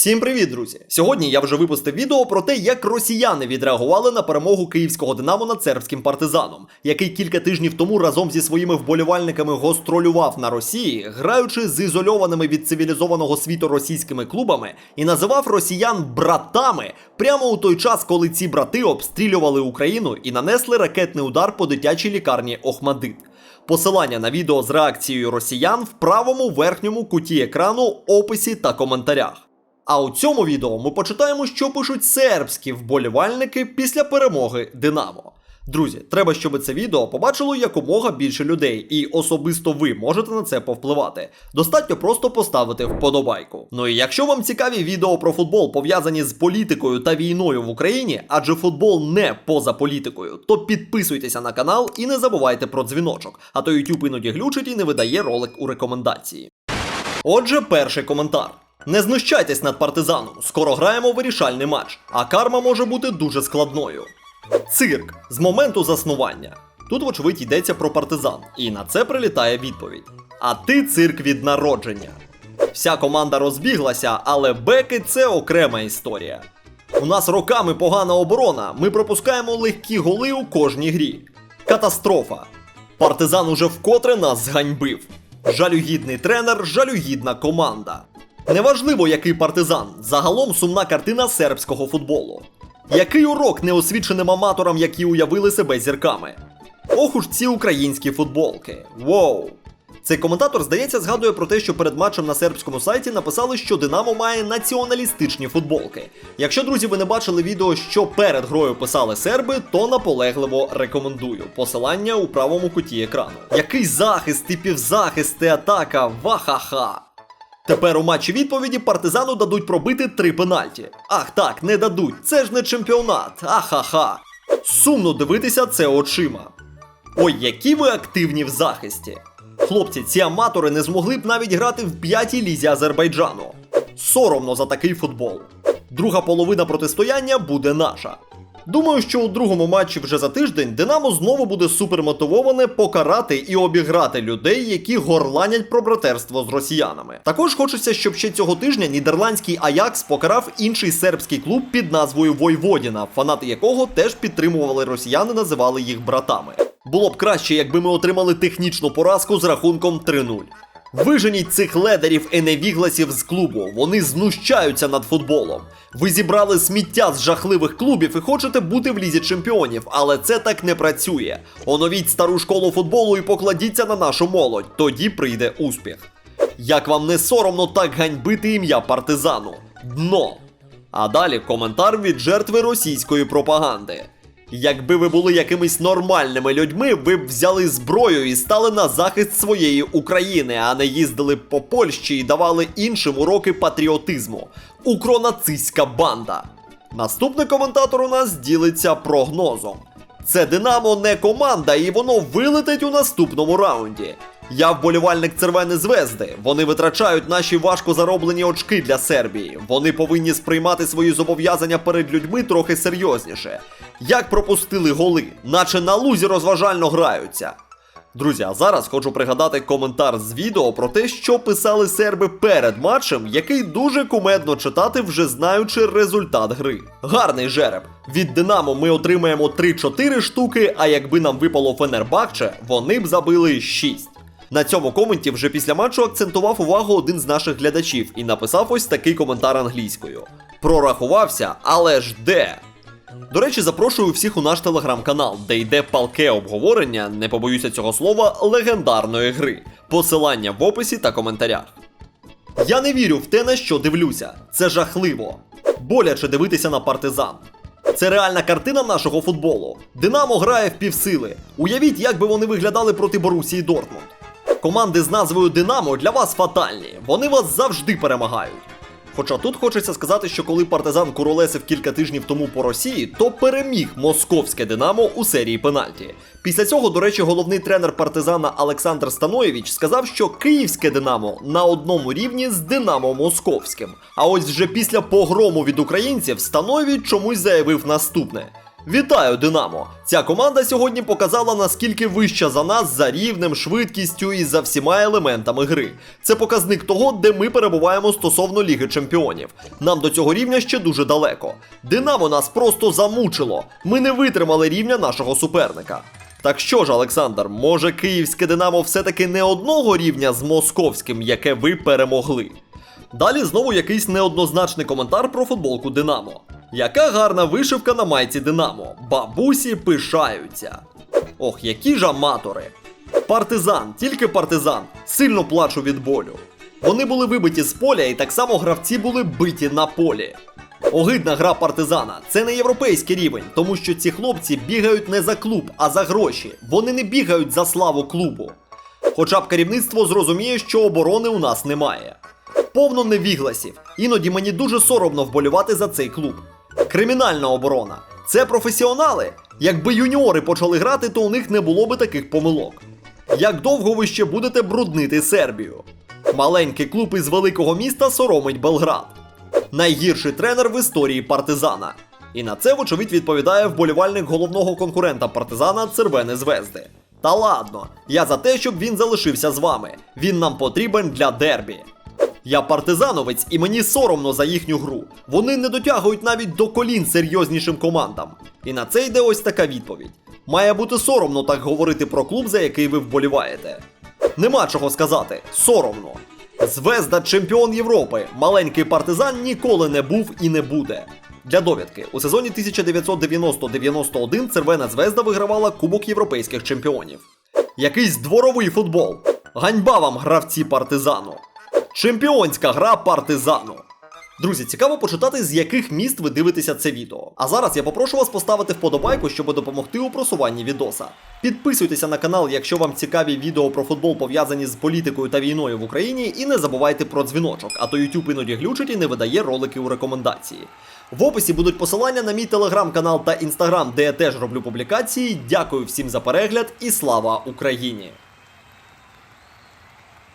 Всім привіт, друзі! Сьогодні я вже випустив відео про те, як росіяни відреагували на перемогу київського Динамо над сербським партизаном, який кілька тижнів тому разом зі своїми вболівальниками гостролював на Росії, граючи з ізольованими від цивілізованого світу російськими клубами, і називав росіян братами прямо у той час, коли ці брати обстрілювали Україну і нанесли ракетний удар по дитячій лікарні Охмадит. Посилання на відео з реакцією росіян в правому верхньому куті екрану, описі та коментарях. А у цьому відео ми почитаємо, що пишуть сербські вболівальники після перемоги Динамо. Друзі, треба, щоб це відео побачило якомога більше людей, і особисто ви можете на це повпливати. Достатньо просто поставити вподобайку. Ну і якщо вам цікаві відео про футбол пов'язані з політикою та війною в Україні, адже футбол не поза політикою, то підписуйтеся на канал і не забувайте про дзвіночок, а то YouTube іноді глючить і не видає ролик у рекомендації. Отже, перший коментар. Не знущайтесь над партизаном, скоро граємо вирішальний матч, а карма може бути дуже складною. Цирк з моменту заснування. Тут, вочевидь, йдеться про партизан, і на це прилітає відповідь. А ти цирк від народження. Вся команда розбіглася, але беки це окрема історія. У нас роками погана оборона, ми пропускаємо легкі голи у кожній грі. Катастрофа. Партизан уже вкотре нас зганьбив. Жалюгідний тренер, жалюгідна команда. Неважливо, який партизан, загалом сумна картина сербського футболу. Який урок неосвіченим аматорам, які уявили себе зірками? Ох уж ці українські футболки. Воу! Цей коментатор, здається, згадує про те, що перед матчем на сербському сайті написали, що Динамо має націоналістичні футболки. Якщо, друзі, ви не бачили відео, що перед грою писали серби, то наполегливо рекомендую. Посилання у правому куті екрану. Який захист, і півзахист, і атака, вахаха! Тепер у матчі відповіді партизану дадуть пробити три пенальті. Ах так, не дадуть. Це ж не чемпіонат. Ахаха. Сумно дивитися це очима. Ой, які ви активні в захисті. Хлопці, ці аматори не змогли б навіть грати в п'ятій лізі Азербайджану. Соромно за такий футбол. Друга половина протистояння буде наша. Думаю, що у другому матчі вже за тиждень Динамо знову буде супермотивоване покарати і обіграти людей, які горланять про братерство з росіянами. Також хочеться, щоб ще цього тижня нідерландський Аякс покарав інший сербський клуб під назвою Войводіна, фанати якого теж підтримували росіяни, називали їх братами. Було б краще, якби ми отримали технічну поразку з рахунком 3-0. Виженіть цих ледерів і невігласів з клубу. Вони знущаються над футболом. Ви зібрали сміття з жахливих клубів і хочете бути в лізі чемпіонів, але це так не працює. Оновіть стару школу футболу і покладіться на нашу молодь. Тоді прийде успіх. Як вам не соромно так ганьбити ім'я партизану? Дно. А далі коментар від жертви російської пропаганди. Якби ви були якимись нормальними людьми, ви б взяли зброю і стали на захист своєї України, а не їздили по Польщі і давали іншим уроки патріотизму. Укронацистська банда. Наступний коментатор у нас ділиться прогнозом. Це Динамо не команда, і воно вилетить у наступному раунді. Я вболівальник Цервени Звезди. Вони витрачають наші важко зароблені очки для Сербії. Вони повинні сприймати свої зобов'язання перед людьми трохи серйозніше. Як пропустили голи, наче на лузі розважально граються. Друзі, а зараз хочу пригадати коментар з відео про те, що писали серби перед матчем, який дуже кумедно читати, вже знаючи результат гри. Гарний жереб. Від Динамо ми отримаємо 3-4 штуки, а якби нам випало Фенербахче, вони б забили 6. На цьому коменті вже після матчу акцентував увагу один з наших глядачів і написав ось такий коментар англійською: Прорахувався, але ж де? До речі, запрошую всіх у наш телеграм-канал, де йде палке обговорення, не побоюся цього слова, легендарної гри. Посилання в описі та коментарях. Я не вірю в те, на що дивлюся. Це жахливо. Боляче дивитися на партизан. Це реальна картина нашого футболу. Динамо грає в півсили. Уявіть, як би вони виглядали проти Борусії Дортмунд. Команди з назвою Динамо для вас фатальні. Вони вас завжди перемагають. Хоча тут хочеться сказати, що коли партизан куролесив кілька тижнів тому по Росії, то переміг московське Динамо у серії пенальті. Після цього, до речі, головний тренер партизана Олександр Станоєвич сказав, що київське Динамо на одному рівні з Динамо Московським. А ось вже після погрому від українців Станоєвич чомусь заявив наступне: Вітаю, Динамо! Ця команда сьогодні показала наскільки вища за нас за рівнем, швидкістю і за всіма елементами гри. Це показник того, де ми перебуваємо стосовно Ліги Чемпіонів. Нам до цього рівня ще дуже далеко. Динамо нас просто замучило. Ми не витримали рівня нашого суперника. Так що ж, Олександр, може київське Динамо все-таки не одного рівня з московським, яке ви перемогли? Далі знову якийсь неоднозначний коментар про футболку Динамо. Яка гарна вишивка на майці Динамо. Бабусі пишаються. Ох, які ж аматори. Партизан, тільки партизан. Сильно плачу від болю. Вони були вибиті з поля, і так само гравці були биті на полі. Огидна гра партизана це не європейський рівень, тому що ці хлопці бігають не за клуб, а за гроші. Вони не бігають за славу клубу. Хоча б керівництво зрозуміє, що оборони у нас немає. Повно невігласів. Іноді мені дуже соромно вболівати за цей клуб. Кримінальна оборона. Це професіонали. Якби юніори почали грати, то у них не було би таких помилок. Як довго ви ще будете бруднити Сербію? Маленький клуб із великого міста соромить Белград. Найгірший тренер в історії партизана. І на це, вочевидь, відповідає вболівальник головного конкурента партизана Цервени Звезди. Та ладно, я за те, щоб він залишився з вами. Він нам потрібен для дербі. Я партизановець і мені соромно за їхню гру. Вони не дотягують навіть до колін серйознішим командам. І на це йде ось така відповідь. Має бути соромно так говорити про клуб, за який ви вболіваєте. Нема чого сказати, соромно. Звезда чемпіон Європи. Маленький партизан ніколи не був і не буде. Для довідки, у сезоні 1990-91 Цервена Звезда вигравала Кубок європейських чемпіонів. Якийсь дворовий футбол. Ганьба вам, гравці партизану. Чемпіонська гра партизану. Друзі, цікаво почитати, з яких міст ви дивитеся це відео. А зараз я попрошу вас поставити вподобайку, щоб допомогти у просуванні відоса. Підписуйтеся на канал, якщо вам цікаві відео про футбол пов'язані з політикою та війною в Україні, і не забувайте про дзвіночок, а то YouTube іноді глючить і не видає ролики у рекомендації. В описі будуть посилання на мій телеграм-канал та інстаграм, де я теж роблю публікації. Дякую всім за перегляд і слава Україні!